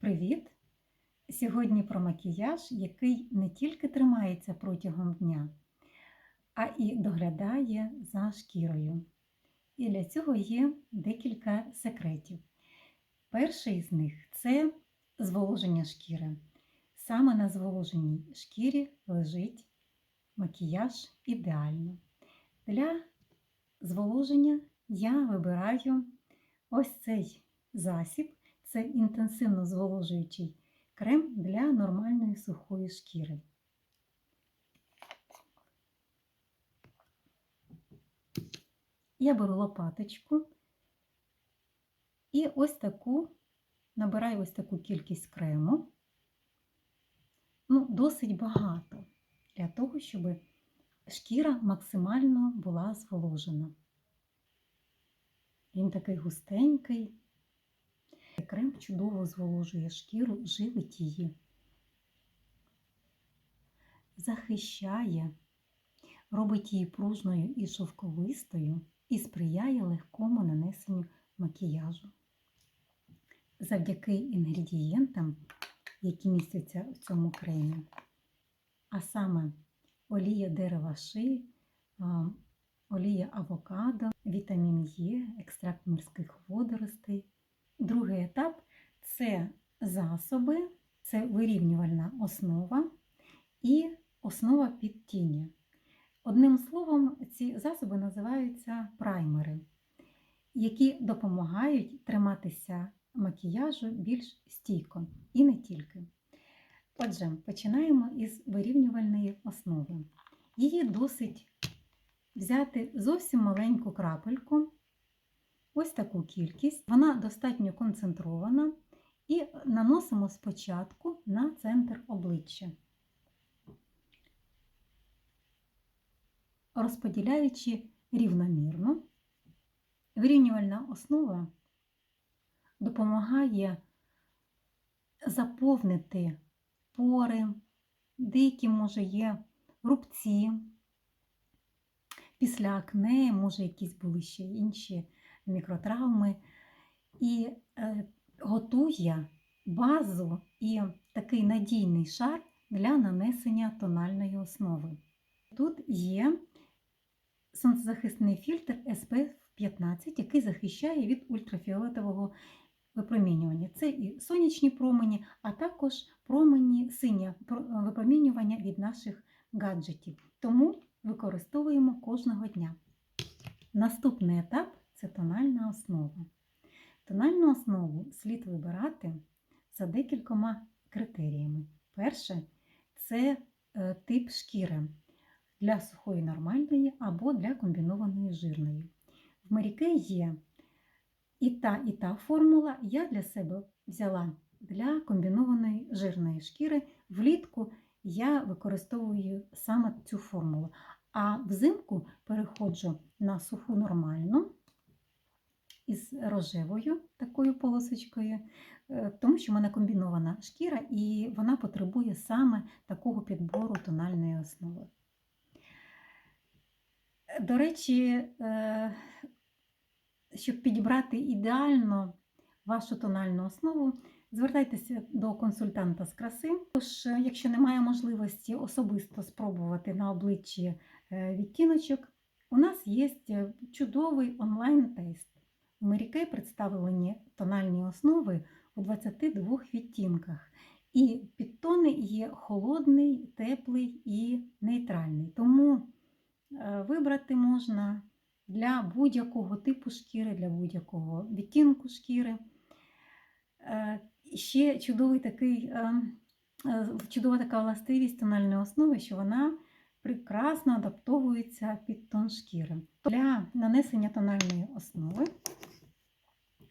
Привіт! Сьогодні про макіяж, який не тільки тримається протягом дня, а і доглядає за шкірою. І для цього є декілька секретів. Перший з них це зволоження шкіри. Саме на зволоженій шкірі лежить макіяж ідеально. Для зволоження я вибираю ось цей засіб. Це інтенсивно зволожуючий крем для нормальної сухої шкіри. Я беру лопаточку і ось таку, набираю ось таку кількість крему. Ну, досить багато для того, щоб шкіра максимально була зволожена. Він такий густенький. Крем чудово зволожує шкіру, живить її, захищає, робить її пружною і шовковистою і сприяє легкому нанесенню макіяжу. Завдяки інгредієнтам, які містяться в цьому кремі, а саме олія дерева ши, олія авокадо, вітамін Е, екстракт морських водоростей. Другий етап це засоби, це вирівнювальна основа і основа під тіні. Одним словом, ці засоби називаються праймери, які допомагають триматися макіяжу більш стійко і не тільки. Отже, починаємо із вирівнювальної основи. Її досить взяти зовсім маленьку крапельку. Ось таку кількість, вона достатньо концентрована, і наносимо спочатку на центр обличчя, розподіляючи рівномірно. Вирівнювальна основа допомагає заповнити пори, деякі, може, є рубці, після акне, може, якісь були ще інші мікротравми і е, готує базу і такий надійний шар для нанесення тональної основи. Тут є сонцезахисний фільтр SPF 15, який захищає від ультрафіолетового випромінювання. Це і сонячні промені, а також промені синє випромінювання від наших гаджетів. Тому використовуємо кожного дня. Наступний етап це тональна основа. Тональну основу слід вибирати за декількома критеріями. Перше це е, тип шкіри для сухої нормальної або для комбінованої жирної. В Маріке є і та, і та формула. Я для себе взяла для комбінованої жирної шкіри. Влітку я використовую саме цю формулу. А взимку переходжу на суху нормальну із рожевою такою полосочкою, е, тому що в мене комбінована шкіра і вона потребує саме такого підбору тональної основи. До речі, е, щоб підібрати ідеально вашу тональну основу, звертайтеся до консультанта з краси. Тож, е, якщо немає можливості особисто спробувати на обличчі відтіночок, у нас є чудовий онлайн-тест. У Mary представлені тональні основи у 22 відтінках. І підтони є холодний, теплий і нейтральний. Тому е, вибрати можна для будь-якого типу шкіри, для будь-якого відтінку шкіри. Е, ще чудовий такий, е, чудова така властивість тональної основи, що вона прекрасно адаптовується під тон шкіри. Для нанесення тональної основи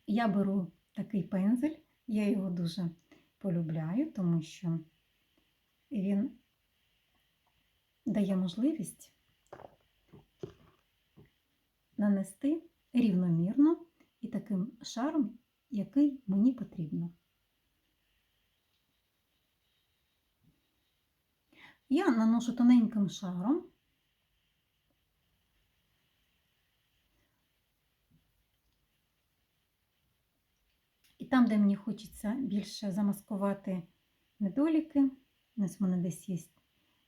я беру такий пензель, я його дуже полюбляю, тому що він дає можливість нанести рівномірно і таким шаром, який мені потрібно. Я наношу тоненьким шаром. Там, де мені хочеться більше замаскувати недоліки, в мене десь є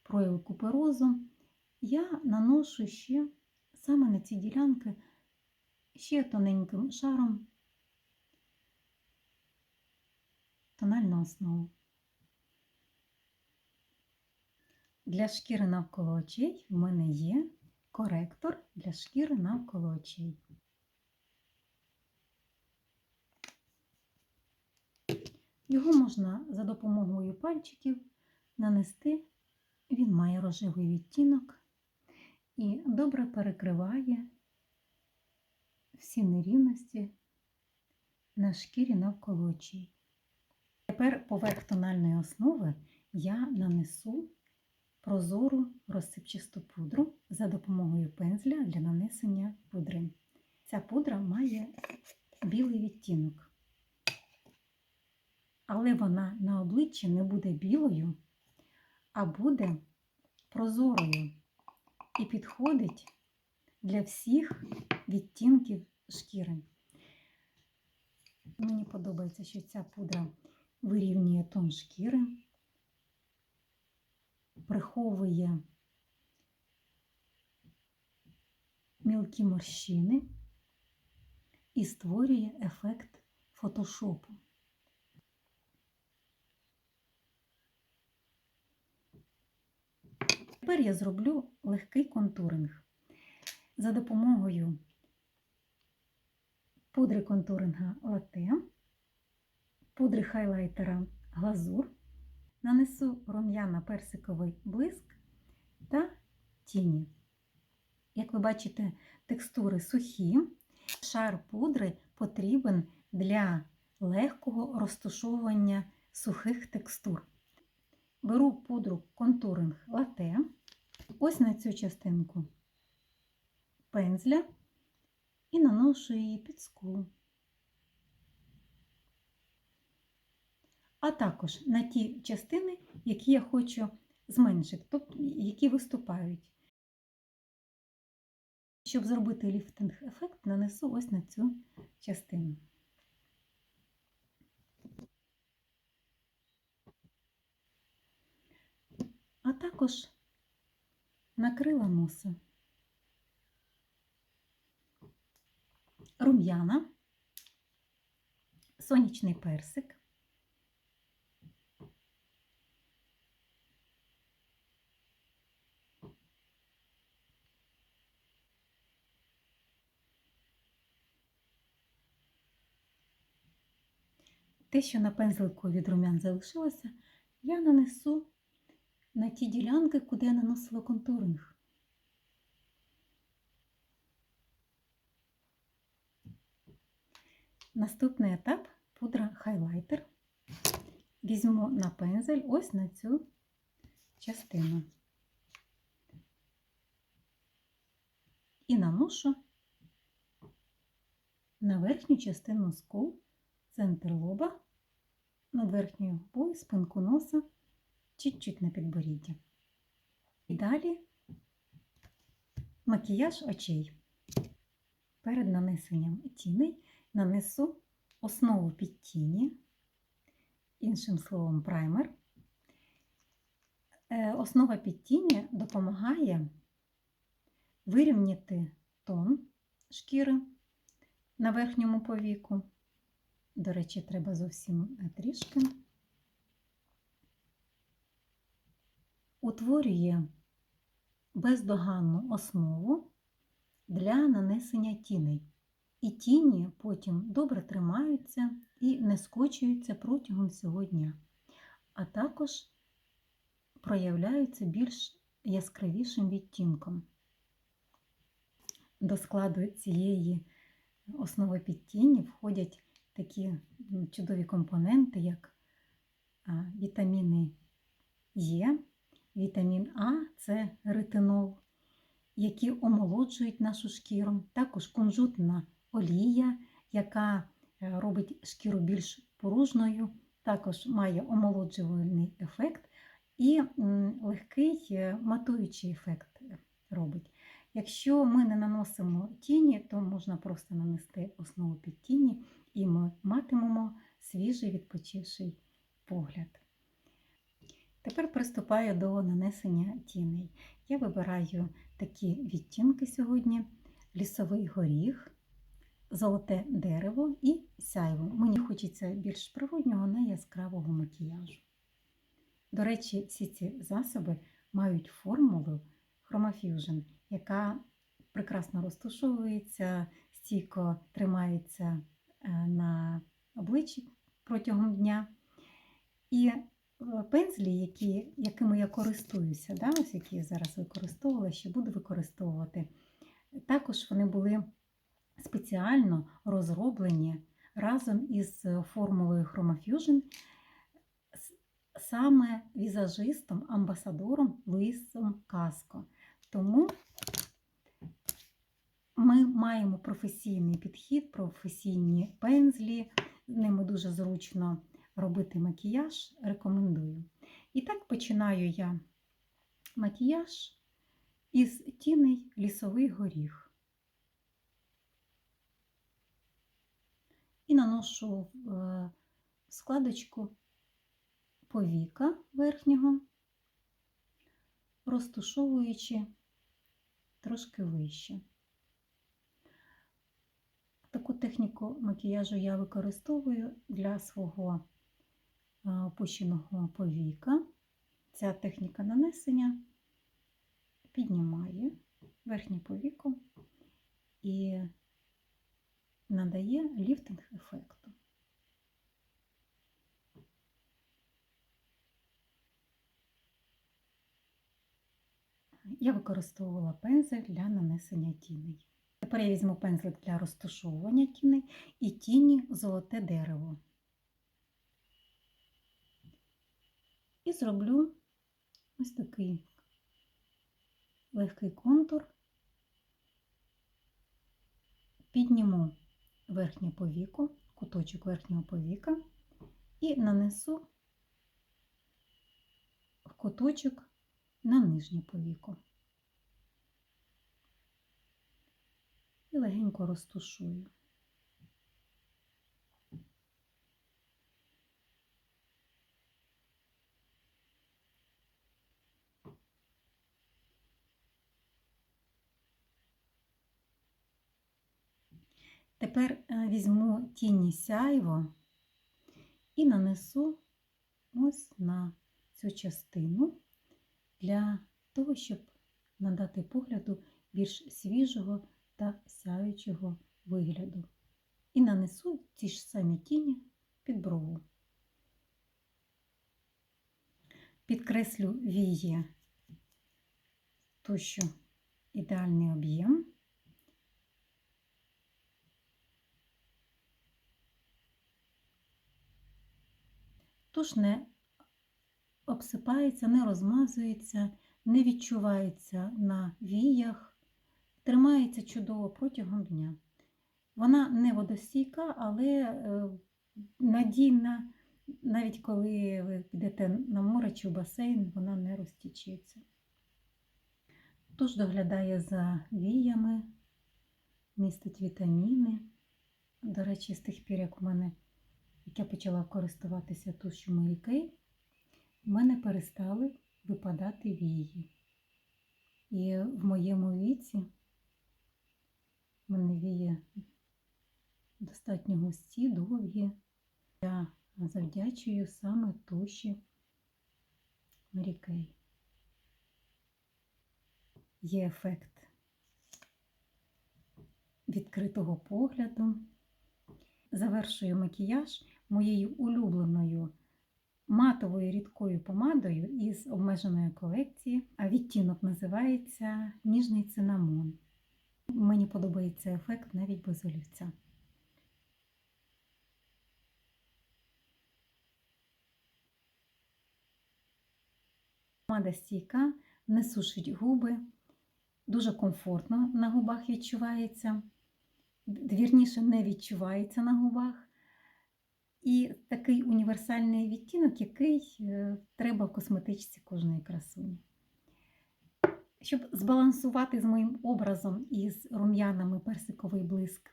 прояви куперозу, я наношу ще саме на ці ділянки ще тоненьким шаром тональну основу. Для шкіри навколо очей в мене є коректор для шкіри навколо очей. Його можна за допомогою пальчиків нанести, він має рожевий відтінок і добре перекриває всі нерівності на шкірі навколо очей. Тепер поверх тональної основи я нанесу прозору розсипчасту пудру за допомогою пензля для нанесення пудри. Ця пудра має білий відтінок, але вона на обличчі не буде білою, а буде прозорою і підходить для всіх відтінків шкіри. Мені подобається, що ця пудра вирівнює тон шкіри, приховує мілкі морщини і створює ефект фотошопу. Тепер я зроблю легкий контуринг. За допомогою пудри контуринга лате, пудри хайлайтера глазур, нанесу рум'яно-персиковий блиск та тіні. Як ви бачите, текстури сухі, шар пудри потрібен для легкого розташовування сухих текстур. Беру пудру контуринг лате, ось на цю частинку пензля і наношу її під скулу. А також на ті частини, які я хочу зменшити, тобто які виступають. Щоб зробити ліфтинг-ефект, нанесу ось на цю частину. А також накрила носа. Рум'яна, сонячний персик. Те, що на пензлику від рум'ян залишилося, я нанесу на ті ділянки, куди я наносила контуринг. Наступний етап пудра хайлайтер. Візьму на пензель ось на цю частину і наношу на верхню частину скул, центр лоба, над верхньою губою, спинку носа, чуть-чуть на підборіддя. І далі макіяж очей. Перед нанесенням тіней нанесу основу під тіні, іншим словом, праймер. Е, Основа під тіні допомагає вирівняти тон шкіри на верхньому повіку. До речі, треба зовсім трішки. Утворює бездоганну основу для нанесення тіней. І тіні потім добре тримаються і не скочуються протягом всього дня, а також проявляються більш яскравішим відтінком. До складу цієї основи під тіні входять такі чудові компоненти, як вітаміни Е, вітамін А це ретинол, які омолоджують нашу шкіру, також кунжутна олія, яка е, робить шкіру більш поружною, також має омолоджувальний ефект і легкий е, матуючий ефект робить. Якщо ми не наносимо тіні, то можна просто нанести основу під тіні, і ми матимемо свіжий відпочивший погляд. Тепер приступаю до нанесення тіней. Я вибираю такі відтінки сьогодні: лісовий горіх, золоте дерево і сяйво. Мені хочеться більш природнього, не яскравого макіяжу. До речі, всі ці засоби мають формулу Chroma яка прекрасно розташовується, стійко тримається е, на обличчі протягом дня. І пензлі, які, якими я користуюся, да, ось які я зараз використовувала, ще буду використовувати, також вони були спеціально розроблені разом із формулою Chroma Fusion саме візажистом, амбасадором Луїсом Каско. Тому ми маємо професійний підхід, професійні пензлі, ними дуже зручно робити макіяж, рекомендую. І так починаю я макіяж із тіней лісовий горіх. І наношу в е, складочку повіка верхнього, розтушовуючи трошки вище. Таку техніку макіяжу я використовую для свого опущеного повіка. Ця техніка нанесення піднімає верхнє повіко і надає ліфтинг ефекту. Я використовувала пензель для нанесення тіней. Тепер я візьму пензлик для розташовування тіней і тіні золоте дерево. І зроблю ось такий легкий контур, підніму верхнє повіко, куточок верхнього повіка і нанесу в куточок на нижнє повіко. І легенько розтушую. Тепер е, візьму тіні сяйво і нанесу ось на цю частину для того, щоб надати погляду більш свіжого та сяючого вигляду. І нанесу ті ж самі тіні під брову. Підкреслю вії, то що ідеальний об'єм. Туш не обсипається, не розмазується, не відчувається на віях, тримається чудово протягом дня. Вона не водостійка, але е, надійна, навіть коли ви підете на море чи в басейн, вона не розтічеться. Туш доглядає за віями, містить вітаміни. До речі, з тих пір, як у мене, як я почала користуватися тушю Mary в мене перестали випадати вії. І в моєму віці в мене вії достатньо густі, довгі. Я завдячую саме туші Mary Є ефект відкритого погляду. Завершую макіяж моєю улюбленою матовою рідкою помадою із обмеженої колекції, а відтінок називається Ніжний цинамон. Мені подобається ефект навіть без олівця. Помада стійка, не сушить губи, дуже комфортно на губах відчувається, вірніше не відчувається на губах. І такий універсальний відтінок, який е, треба в косметичці кожної красуні. Щоб збалансувати з моїм образом із рум'янами персиковий блиск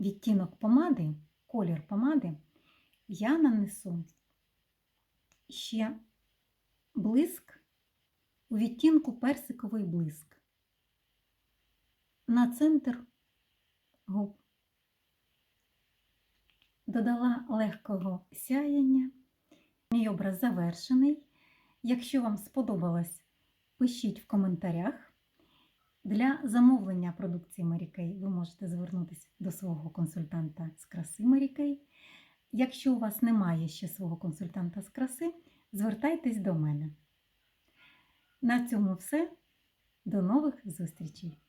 відтінок помади, колір помади, я нанесу ще блиск у відтінку персиковий блиск на центр губ. Додала легкого сяяння. Мій образ завершений. Якщо вам сподобалось, пишіть в коментарях. Для замовлення продукції Kay ви можете звернутися до свого консультанта з краси Kay. Якщо у вас немає ще свого консультанта з краси, звертайтесь до мене. На цьому все. До нових зустрічей!